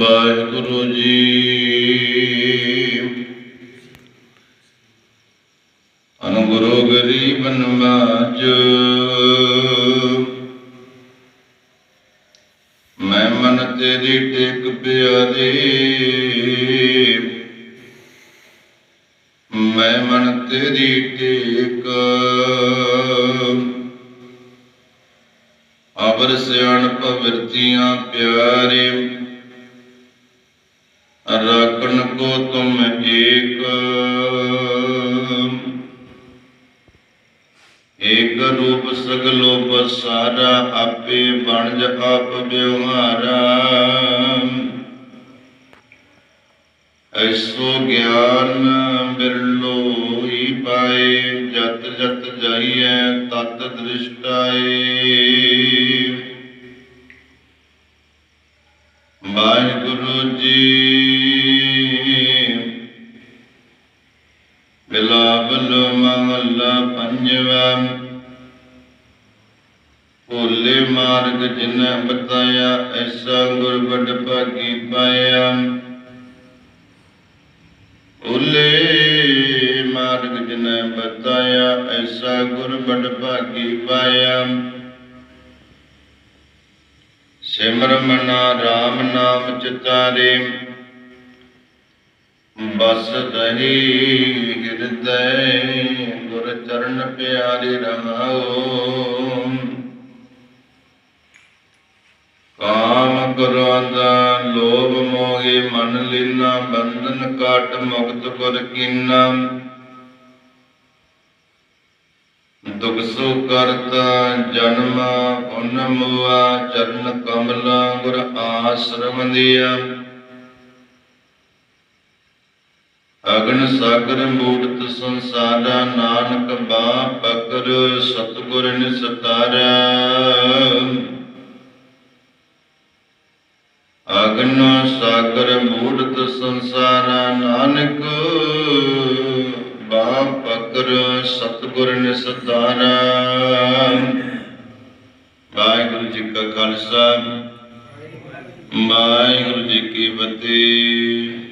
ਵਾਹਿਗੁਰੂ ਜੀ। ਅਨੁਗੁਰੂ ਗਰੀਬ ਨਵਾਜ। ਮੈਂ ਮਨ ਤੇਰੀ ਟੇਕ ਪਿਆਰੇ। ਮੈਂ ਮਨ ਤੇਰੀ ਟੇਕ। ਅਬਰ ਸਿਆਣ ਭਵਰਤੀਆਂ ਪਿਆਰੇ। ਰਾਖਣ ਕੋ ਤੁਮ ਏਕ। ਏਕ ਰੂਪ ਸਗਲੋ ਪਸਾਰਾ ਆਪੇ ਬਣਜ ਆਪ ਬਿਵਹਾਰਾ ਐਸੋ ਗਿਆਨ ਬਿਰਲੋ ਹੀ ਪਾਏ, ਜਤ ਜਤ ਜਾਈਐ ਤਤ ਦ੍ਰਿਸ਼ਟਾਏ। ਮਹੱਲਾ ਪੰਜਵਾ। ਭੋਲੇ ਮਾਰਗ ਜਿਨੈ ਬਤਾਇਆ, ਐਸਾ ਗੁਰ ਬੜ ਭਾਗੀ ਪਾਇਆ। ਭੋਲੇ ਮਾਰਗ ਜਿਨੈ ਬਤਾਇਆ, ਐਸਾ ਗੁਰ ਬੜ ਭਾਗੀ ਪਾਇਆ। ਸਿਮਰ ਮਨਾ RAM ਨਾਮ ਚਿਤਾਰੇ, ਬਸ ਦਹੀ ਹਿਰਦੈ ਗੁਰ ਚਰਨ ਪਿਆਰੇ ਰਹਾਉ। ਕਾਮ ਕਰਾਂਦਾ ਲੋਭ ਮੋਹਿ, ਮਨ ਲੀਨਾ ਬੰਧਨ ਕਾਟ ਮੁਕਤ ਕਰ ਕੀਨਾ। ਦੁਖ ਸੋ ਕਰਤਾ ਜਨਮ, ਪੁਨ ਮੁਆ, ਚਰਨ ਕਮਲਾ, ਗੁਰ ਆਸ਼ਰਮ ਦੀਆ। ਅਗਨ ਸਾਗਰ ਮੂਰਤ ਸੰਸਾਰਾ ਨਾਨਕ ਬਾ ਪਕਰ ਸਤਗੁਰ ਨਿਸਤਾਰਾ। ਅਗਨ ਸਾਗਰ ਮੂਰਤ ਸੰਸਾਰਾ ਨਾਨਕ ਬਾ ਪਕਰ ਸਤਗੁਰ ਨਿਸਤਾਰਾ। ਵਾਹਿਗੁਰੂ ਜੀ ਕਾ ਖਾਲਸਾ। ਵਾਹਿਗੁਰੂ ਜੀ ਕੀ ਫਤਿਹ।